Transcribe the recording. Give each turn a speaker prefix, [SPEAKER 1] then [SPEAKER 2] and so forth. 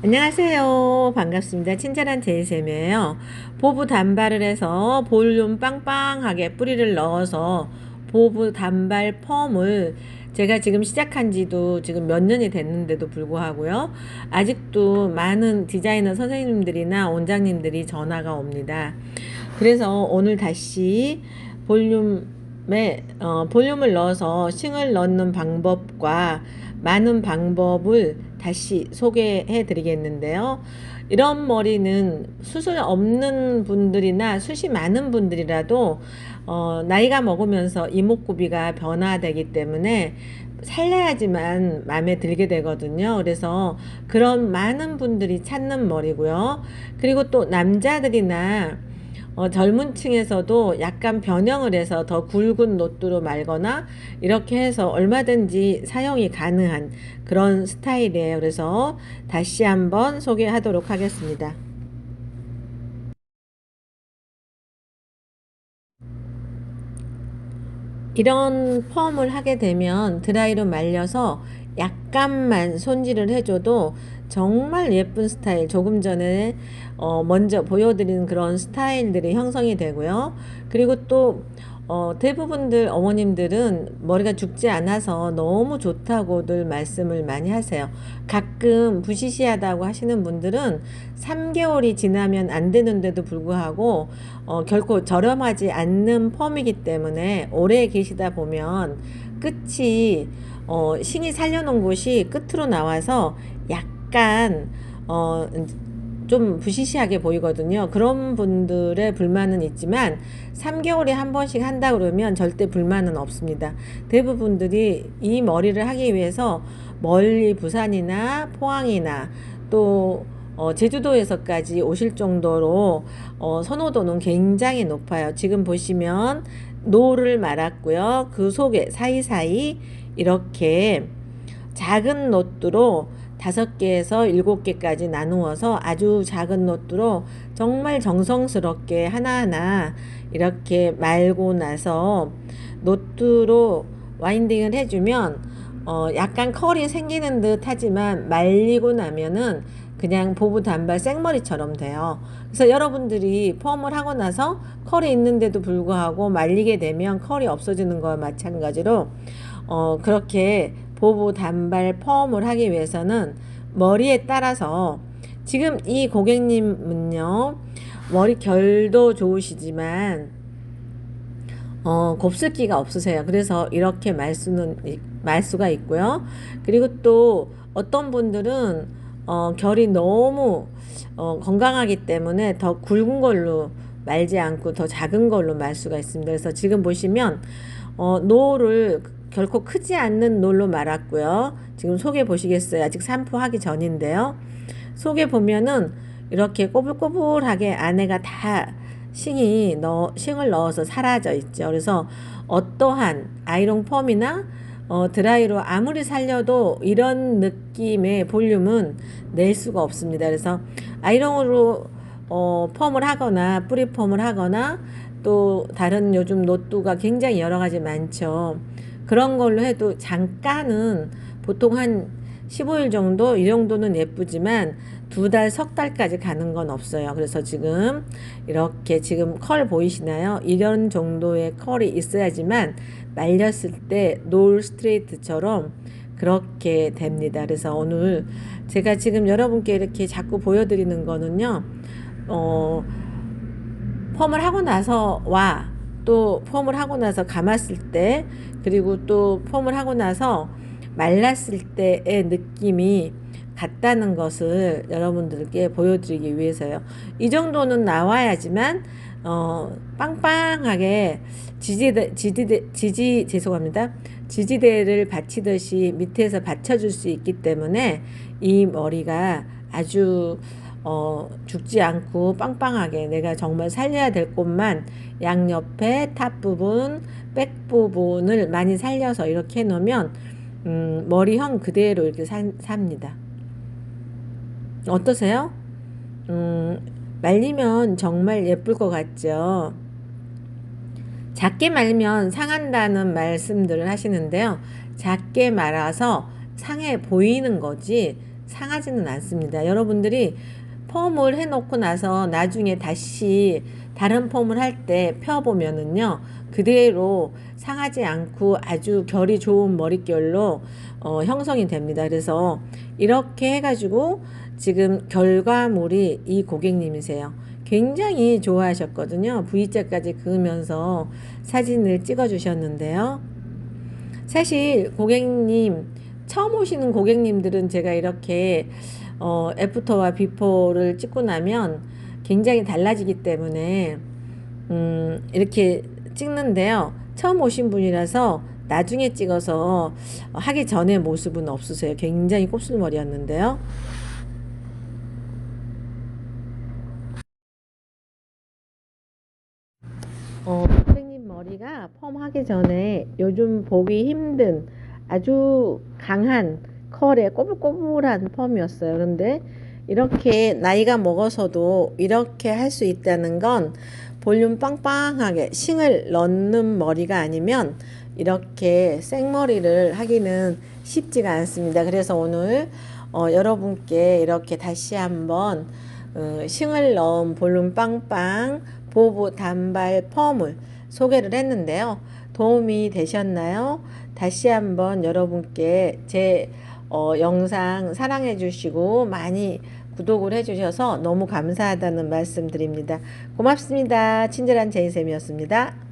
[SPEAKER 1] 안녕하세요. 반갑습니다. 친절한 제이쌤이에요. 보부 단발을 해서 볼륨 빵빵하게 뿌리를 넣어서 보부 단발 펌을 제가 지금 시작한 지도 지금 몇 년이 됐는데도 불구하고요. 아직도 많은 디자이너 선생님들이나 원장님들이 전화가 옵니다. 그래서 오늘 다시 볼륨 에 어, 볼륨을 넣어서 싱을 넣는 방법과 많은 방법을 다시 소개해 드리겠는데요. 이런 머리는 수술 없는 분들이나 숱이 많은 분들이라도 어, 나이가 먹으면서 이목구비가 변화되기 때문에 살려야지만 마음에 들게 되거든요. 그래서 그런 많은 분들이 찾는 머리고요. 그리고 또 남자들이나 어, 젊은 층에서도 약간 변형을 해서 더 굵은 노트로 말거나 이렇게 해서 얼마든지 사용이 가능한 그런 스타일이에요. 그래서 다시 한번 소개하도록 하겠습니다. 이런 펌을 하게 되면 드라이로 말려서 약간만 손질을 해줘도 정말 예쁜 스타일 조금 전에 어 먼저 보여드린 그런 스타일들이 형성이 되고요. 그리고 또 어 대부분들 어머님들은 머리가 죽지 않아서 너무 좋다고들 말씀을 많이 하세요. 가끔 부시시하다고 하시는 분들은 3개월이 지나면 안 되는데도 불구하고 어 결코 저렴하지 않는 펌이기 때문에 오래 계시다 보면 끝이 어 신이 살려놓은 곳이 끝으로 나와서 약간 어 좀 부시시하게 보이거든요. 그런 분들의 불만은 있지만 3개월에 한 번씩 한다 그러면 절대 불만은 없습니다. 대부분들이 이 머리를 하기 위해서 멀리 부산이나 포항이나 또 어, 제주도에서까지 오실 정도로 어, 선호도는 굉장히 높아요. 지금 보시면 노를 말았고요. 그 속에 사이사이 이렇게 작은 노트로 다섯 개에서 일곱 개까지 나누어서 아주 작은 노트로 정말 정성스럽게 하나하나 이렇게 말고 나서 노트로 와인딩을 해주면 어 약간 컬이 생기는 듯 하지만 말리고 나면은 그냥 보부 단발 생머리처럼 돼요. 그래서 여러분들이 펌을 하고 나서 컬이 있는데도 불구하고 말리게 되면 컬이 없어지는 거와 마찬가지로 어 그렇게 보부 단발 펌을 하기 위해서는 머리에 따라서 지금 이 고객님은요 머리 결도 좋으시지만 어, 곱슬기가 없으세요. 그래서 이렇게 말수는 말수가 있고요. 그리고 또 어떤 분들은 어, 결이 너무 어, 건강하기 때문에 더 굵은 걸로 말지 않고 더 작은 걸로 말 수가 있습니다. 그래서 지금 보시면 어, 노를 결코 크지 않는 놀로 말았고요. 지금 속에 보시겠어요? 아직 산포하기 전인데요. 속에 보면은 이렇게 꼬불꼬불하게 안에가 다 싱이 넣 싱을 넣어서 사라져 있죠. 그래서 어떠한 아이롱 펌이나 어, 드라이로 아무리 살려도 이런 느낌의 볼륨은 낼 수가 없습니다. 그래서 아이롱으로 어, 펌을 하거나 뿌리 펌을 하거나 또 다른 요즘 노트가 굉장히 여러 가지 많죠. 그런 걸로 해도 잠깐은 보통 한 15일 정도 이 정도는 예쁘지만 두 달, 석 달까지 가는 건 없어요. 그래서 지금 이렇게 지금 컬 보이시나요? 이런 정도의 컬이 있어야지만 말렸을 때 노을 스트레이트처럼 그렇게 됩니다. 그래서 오늘 제가 지금 여러분께 이렇게 자꾸 보여드리는 거는요, 어, 펌을 하고 나서 와 또 펌을 하고 나서 감았을 때 그리고 또 펌을 하고 나서 말랐을 때의 느낌이 같다는 것을 여러분들께 보여드리기 위해서요. 이 정도는 나와야지만 어, 빵빵하게 지지대, 지지대, 지지, 죄송합니다. 지지대를 받치듯이 밑에서 받쳐줄 수 있기 때문에 이 머리가 아주 어, 죽지 않고 빵빵하게 내가 정말 살려야 될 곳만 양옆에 탑 부분, 백 부분을 많이 살려서 이렇게 해놓으면 음, 머리형 그대로 이렇게 사, 삽니다. 어떠세요? 음, 말리면 정말 예쁠 것 같죠? 작게 말면 상한다는 말씀들을 하시는데요. 작게 말아서 상해 보이는 거지 상하지는 않습니다. 여러분들이 펌을 해놓고 나서 나중에 다시 다른 펌을 할 때 펴보면은요 그대로 상하지 않고 아주 결이 좋은 머릿결로 어, 형성이 됩니다. 그래서 이렇게 해가지고 지금 결과물이 이 고객님이세요. 굉장히 좋아하셨거든요. V자까지 그으면서 사진을 찍어 주셨는데요. 사실 고객님 처음 오시는 고객님들은 제가 이렇게 어, 애프터와 비포를 찍고 나면 굉장히 달라지기 때문에 음, 이렇게 찍는데요. 처음 오신 분이라서 나중에 찍어서 하기 전에 모습은 없으세요. 굉장히 곱슬머리였는데요. 어, 선생님 머리가 펌 하기 전에 요즘 보기 힘든 아주 강한 컬의 꼬불꼬불한 펌이었어요. 그런데 이렇게 나이가 먹어서도 이렇게 할 수 있다는 건 볼륨 빵빵하게 싱을 넣는 머리가 아니면 이렇게 생머리를 하기는 쉽지가 않습니다. 그래서 오늘 어, 여러분께 이렇게 다시 한번 어, 싱을 넣은 볼륨 빵빵 보부 단발 펌을 소개를 했는데요. 도움이 되셨나요? 다시 한번 여러분께 제 어, 영상 사랑해 주시고 많이 구독을 해 주셔서 너무 감사하다는 말씀 드립니다. 고맙습니다. 친절한 제이쌤이었습니다.